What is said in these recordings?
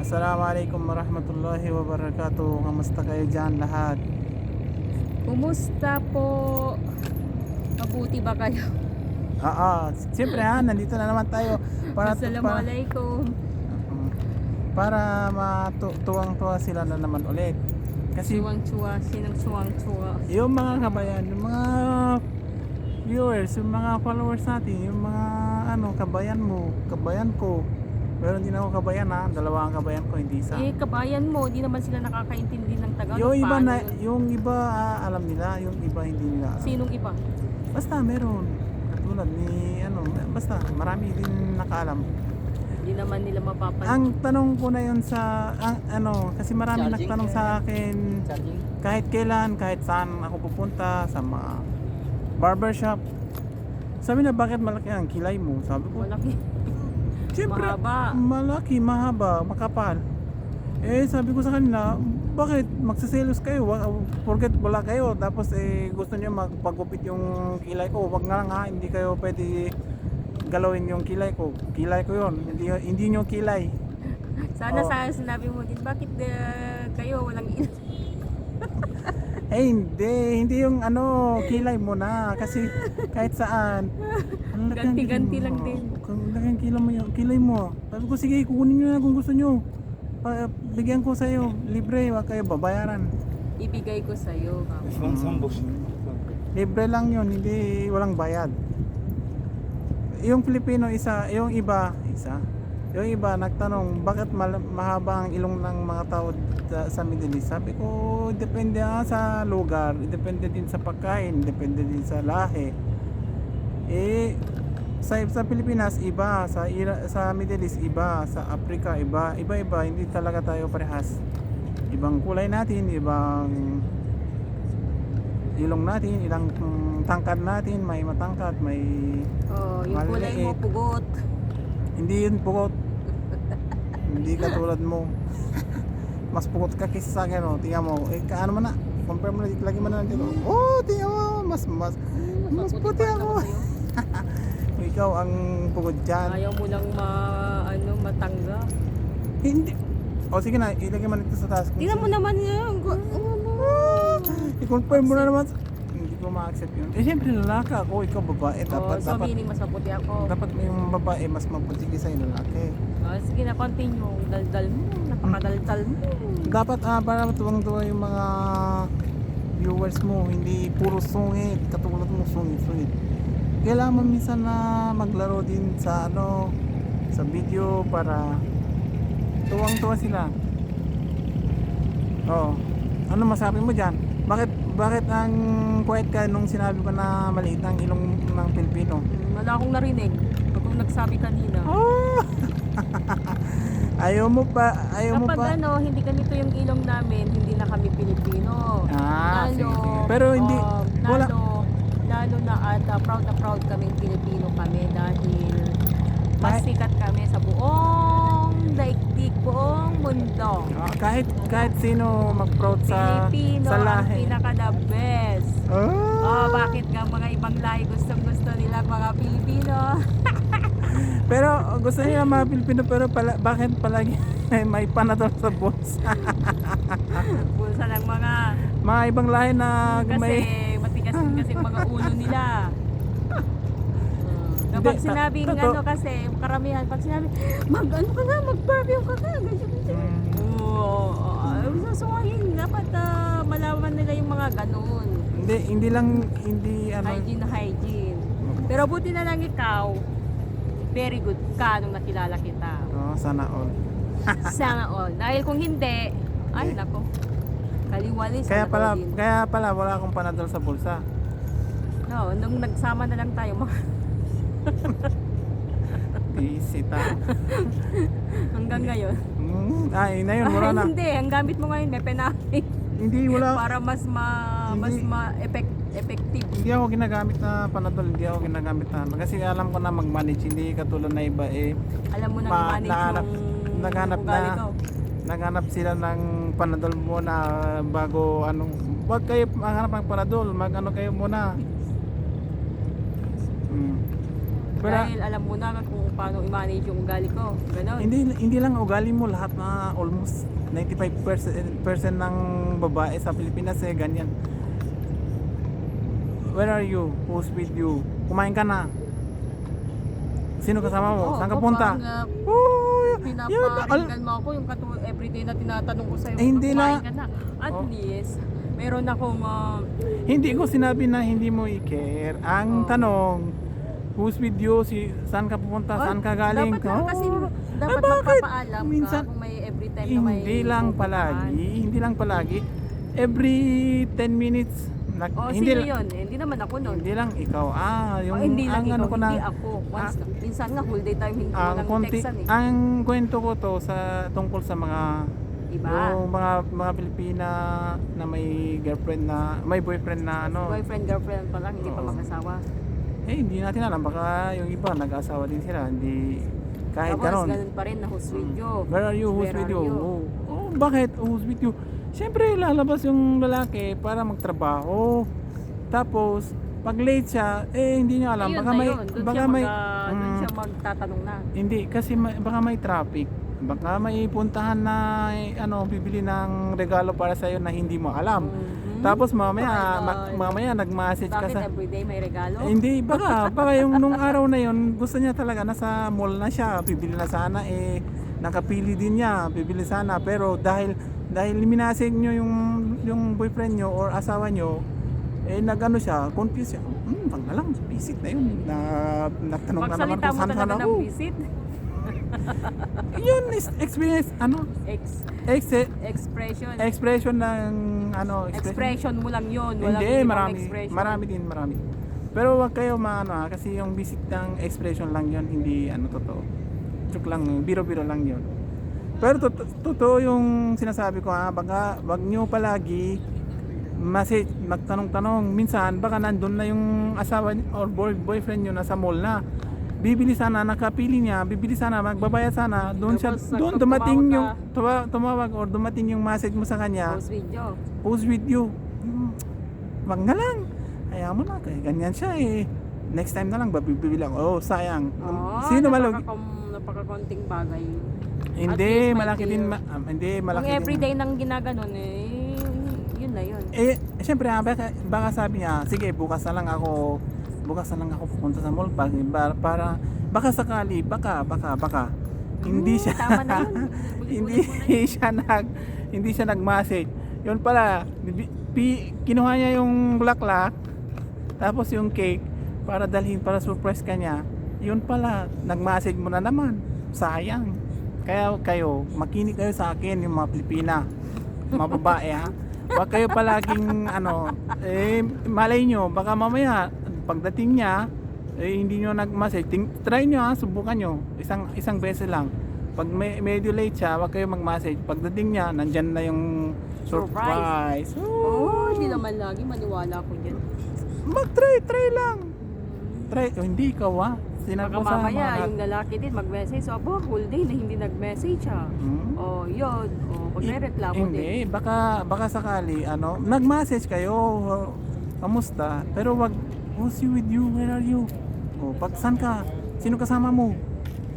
Assalamualaikum warahmatullahi wabarakatuh. Kamusta kayo dyan lahat? Kumusta po? Mabuti ba kayo? Oo, siyempre ha, nandito na naman tayo para para, Assalamualaikum. para matuwang-tuwa sila na naman ulit. Kasi Suwang-suwa, sinang suwang-suwa. yung mga kabayan, yung mga viewers, yung mga followers natin, yung mga ano, kabayan mo, kabayan ko. Pero hindi na ako kabayan ha, dalawa ang kabayan ko, hindi isa. Eh, kabayan mo, di naman sila nakakaintindi ng Tagalog. Yung iba Paano na, yun? yung iba ah, alam nila, yung iba hindi nila. alam. Sinong iba? Basta meron. Katulad ni ano, basta marami din nakaalam. Di naman nila mapapansin. Ang tanong ko na yun sa ang, ano, kasi marami Charging nagtanong kaya. sa akin Charging. kahit kailan, kahit saan ako pupunta sa mga barbershop. Sabi na bakit malaki ang kilay mo? Sabi ko, Malaki. Siyempre Mahaba. malaki, mahaba, makapal. Eh sabi ko sa kanila, bakit magsiselos kayo? Forget wala kayo. Tapos eh gusto niyo magpagupit yung kilay ko. Wag na lang ha, hindi kayo pwede galawin yung kilay ko. Kilay ko yon hindi, hindi nyo kilay. Sana Oo. sa sinabi mo din, bakit eh, kayo walang Eh hindi, hindi yung ano, kilay mo na. Kasi kahit saan. Ganti-ganti lang din. Laki ang kilay mo, kilay mo. Sabi ko, sige, kukunin nyo na kung gusto nyo. Pa, bigyan ko sa'yo, libre, wag kayo babayaran. ibigay ko sa'yo. Isang sambos. Libre lang yun, hindi walang bayad. Yung Filipino isa, yung iba, isa. Yung iba nagtanong, bakit mal- mahaba ang ilong ng mga tao sa, sa Middle East? Sabi ko, depende nga sa lugar, depende din sa pagkain, depende din sa lahi. Eh, sa, sa Pilipinas, iba. Sa, Ira- sa Middle East, iba. Sa Africa, iba. Iba-iba, hindi talaga tayo parehas. Ibang kulay natin, ibang ilong natin, ilang tangkad natin, may matangkad, may Oh, yung kulay mo, pugot. hindi yun pugot. hindi katulad mo. Mas pugot ka kaysa sa akin, oh. Tingnan mo. Eh, kaano mo na? Compare mo na. Lagi mo na dito. Oh, tingnan mo. Mas, mas, mas puti ako. Ikaw ang pugot dyan. Ayaw mo lang ma, ano, matangga. Hindi. O sige na, ilagay mo na dito sa taas. Tingnan mo naman yun. Ah, I-confirm mo na naman. Hindi ko ma-accept yun. Eh, siyempre lalaki ako. Ikaw babae. Oh, Dapat, so dapat, meaning mas maputi ako. dapat yung babae mas maputi kaysa yung lalaki. Oh, sige na, continue. Daldal mo. Napakadaldal mo. dapat ah, para tuwang-tuwa yung mga viewers mo hindi puro sungit katulad mo sungit-sungit kailangan mo minsan na maglaro din sa ano sa video para tuwang-tuwa sila oh ano masabi mo dyan bakit bakit ang quiet ka nung sinabi ko na maliit ang ilong ng Pilipino wala akong narinig. Kung nagsabi kanina. oh! ayaw mo pa ayaw mo Kapag pa ano, hindi ganito yung ilong namin, hindi na kami Pilipino. Ah, sige, lalo, sige. Pero hindi, um, wala- lalo, lalo na at uh, proud na proud kaming Pilipino kami dahil mas sikat kami sa buong daigdig, buong mundo. Ah, kahit kahit sino mag-proud sa Pilipino sa ang lahi. pinaka the best. Oh, Oh, bakit nga mga ibang lahi gustong gusto nila mga Pilipino? Pero gusto niya mga Pilipino pero pala, bakit palagi may panadol sa bulsa? Bulsa ng mga mga ibang lahi na kasi may matigas din kasi mga ulo nila. Uh, kapag Hindi, ta- sinabing totoo. ano kasi, karamihan, pag sinabi, mag ano ka na, mag-perfume ka na, ganyan, ganyan. Oo, uh, susuwahin, dapat ah, malaman nila yung mga ganun. hindi hindi lang hindi ano Hygiene hygiene. Pero buti na lang ikaw, very good ka nung nakilala kita. oh, sana all. Sana all. Dahil kung hindi, ay nako, kaliwalis. Kaya ano pala din. kaya pala wala akong panadol sa bulsa. No, nung nagsama na lang tayo, mga Isita. hanggang ngayon. Mm, ay, na yun, wala na. hindi, ang gamit mo ngayon may penalty Hindi wala. para mas ma mas Hindi. ma effect, effective. Hindi ako ginagamit na panadol, hindi ako ginagamit na. Kasi alam ko na mag-manage, hindi katulad na iba eh. Alam mo na Ma- manage nahanap- yung naghanap na- ko. naghanap sila ng panadol muna bago anong wag kayo maghanap ng panadol mag ano kayo muna hmm. Pero- Dahil alam mo na kung paano i-manage yung ugali ko. Ganon. Hindi hindi lang ugali mo lahat na almost 95% percent ng babae sa Pilipinas eh ganyan. Where are you? Who's with you? Kumain ka na. Sino kasama mo? Oo, Saan ka punta? pang, uh, Oh, Pinaparinggan mo ako yung katu- everyday na tinatanong ko sa'yo. Eh, hindi na- ka na. At Oh. least, meron akong ah, hindi ko sinabi na hindi mo i-care. Ang Oo. tanong, who's with you? Si, saan ka pupunta? oh, saan ka galing? Dapat nga kasi, Oh, dapat bakit? magpapaalam Minsan- ka kung may every time na may Hindi lang palagi, hindi lang palagi. Every 10 minutes, nag, Oh, hindi, sino yun? Eh, Hindi naman ako nun. hindi lang ikaw. Ah, yung oh, hindi lang ang ikaw, ano ko na, hindi ako. Once, minsan nga, whole day time, hindi ko ang lang konti, textan eh. ang kwento ko to sa tungkol sa mga Iba. yung mga mga Pilipina na may girlfriend na may boyfriend na ano. Boyfriend, girlfriend pa lang, hindi pa Oo. mag-asawa. Eh hindi natin alam baka yung iba nag-asawa din sila, hindi kahit Tapos, ganon. ganun pa rin na who's with you. Where are you? Who's Where with are you? you? Oh, oh, bakit? Who's with you? Siyempre, lalabas yung lalaki para magtrabaho. Tapos, pag late siya, eh hindi niya alam. Ayun baka na may, yun. Doon baka siya, may, mag, ah, doon Mm, siya magtatanong na. hindi, kasi may, baka may traffic. Baka may puntahan na, eh, ano, bibili ng regalo para sa'yo na hindi mo alam. Mhm. Tapos mamaya, ma- God. mamaya nag-message ka Bakit sa... everyday may regalo? Eh, hindi, baka, baka yung nung araw na yon gusto niya talaga nasa mall na siya, bibili na sana eh nakapili din niya, bibili sana pero dahil dahil liminasig niyo yung yung boyfriend niyo or asawa niyo eh nagano siya, confused siya. Hmm, wag na lang, visit na yun. Na natanong na naman kung saan saan talaga ako. visit. Yun is experience ano, Ex, ex expression. expression ng ano, expression mo lang yun. Walang Hindi, marami. expression. Marami din, marami. Pero wag kayo maano ha, kasi yung visit ng expression lang yon hindi ano totoo. Joke lang, biro-biro lang yon. Pero tot- totoo yung sinasabi ko ha, baka wag nyo palagi message, magtanong-tanong. Minsan, baka nandun na yung asawa or boy, boyfriend nyo nasa mall na. Bibili sana, nakapili niya, bibili sana, magbabayad sana, doon siya, Tapos, doon nagpa- dumating tumawag yung, tuwa- tumawag or dumating yung message mo sa kanya Post video. who's with you? Hmm, wag na lang. Kaya mo na, kaya ganyan siya eh. Next time na lang, babibili lang. Oh, sayang. Oh, Sino malog? napaka- napakakonting bagay. Hindi, malaki din. Ma- ah, hindi, Kung malaki everyday din. nang ginaganon eh, yun na yun. Eh, syempre, ah, baka, baka sabi niya, sige, bukas na lang ako, bukas na lang ako pupunta sa mall para, para, para baka sakali, baka, baka, baka. Hindi Hmm, siya, Tama na yun. hindi siya nag, hindi siya nag-message. Yun pala, bibi- pi, kinuha niya yung bulaklak, tapos yung cake, para dalhin, para surprise ka niya. Yun pala, nag-message mo na naman. Sayang. Kaya kayo, makinig kayo sa akin, yung mga Pilipina, mga babae ha. Huwag kayo palaging ano, eh, malay nyo, baka mamaya, pagdating niya, eh, hindi nyo nag-message. Try nyo ha, subukan nyo. Isang, isang beses lang. Pag may, medyo late siya, huwag kayo mag-message. Pagdating niya, nandyan na yung surprise. Oh, hindi naman lagi maniwala ko dyan. Mag-try, try lang. Try, oh, hindi ikaw ha. Sinabi Baka ko sa mamaya mga yung lalaki din mag-message. So, abo, whole day na hindi nag-message ha. Hmm? Oh, yun. Oh, magre-reklamo Hindi, din. baka baka sakali ano, nag-message kayo, uh, kamusta? Pero wag who's you with you? Where are you? O, pag saan ka? Sino kasama mo?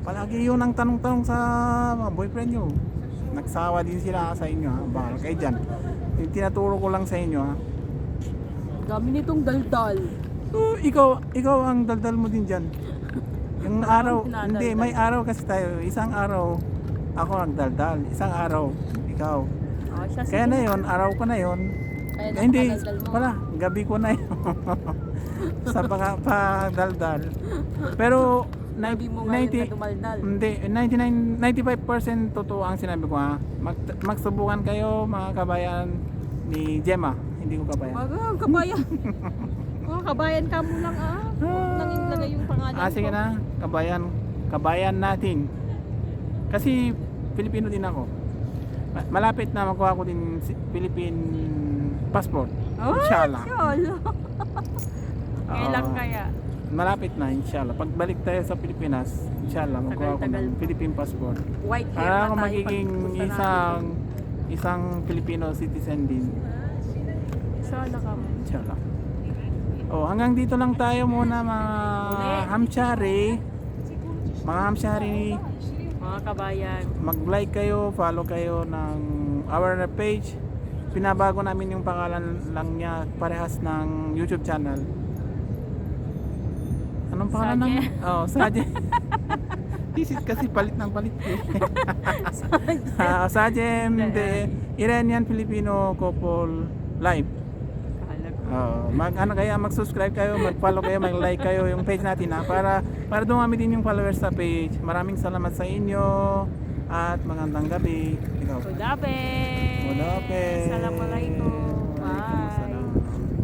Palagi yun ang tanong-tanong sa mga boyfriend nyo. Nagsawa din sila sa inyo ha. Bakal kayo dyan. Yung Tinaturo ko lang sa inyo ha. Dami nitong daldal. Oh, ikaw, ikaw ang daldal mo din dyan. Yung araw, hindi, may araw kasi tayo. Isang araw, ako nagdaldal. Isang araw, ikaw. Oh, siya, Kaya sige na yon, araw ko na yon. Kaya Eh, hindi, wala, gabi ko na yun. sa paka, pa-daldal. Pero, Sabi mo na 90, dumaldal. hindi, 99, 95% totoo ang sinabi ko ha. Mag, magsubukan kayo mga kabayan ni Gemma. Hindi ko kabayan. Wag ah, kabayan. oh, kabayan ka mo lang ah. Huwag nang ilagay yung pangalan Ah, sige ko. na, kabayan, kabayan natin. Kasi Pilipino din ako. Ma- Malapit na makuha ko din Philippine passport. Oh, Inshallah. Inshallah. Kailan Oo. kaya? Malapit na, inshallah. Pagbalik tayo sa Pilipinas, inshallah, magkuha ko ng. Philippine passport. White hair Para ako magiging isang isang Filipino citizen din. Inshallah ka. Inshallah. Oh, hanggang dito lang tayo muna mga hamchari. Mga hamchari, Mga kabayan. mag-like kayo, follow kayo ng our page. Pinabago namin yung pangalan lang niya parehas ng YouTube channel. Anong pangalan ng? Oh, Saje. This is kasi palit ng palit. eh. Ah, Sajem de Iranian Filipino Couple Live. Oh, mag ano kaya mag-subscribe kayo, mag-follow kayo, mag-like kayo yung page natin ha para para dumami din yung followers sa page. Maraming salamat sa inyo at magandang gabi. Ikaw. Kudape. Kudape. Assalamualaikum.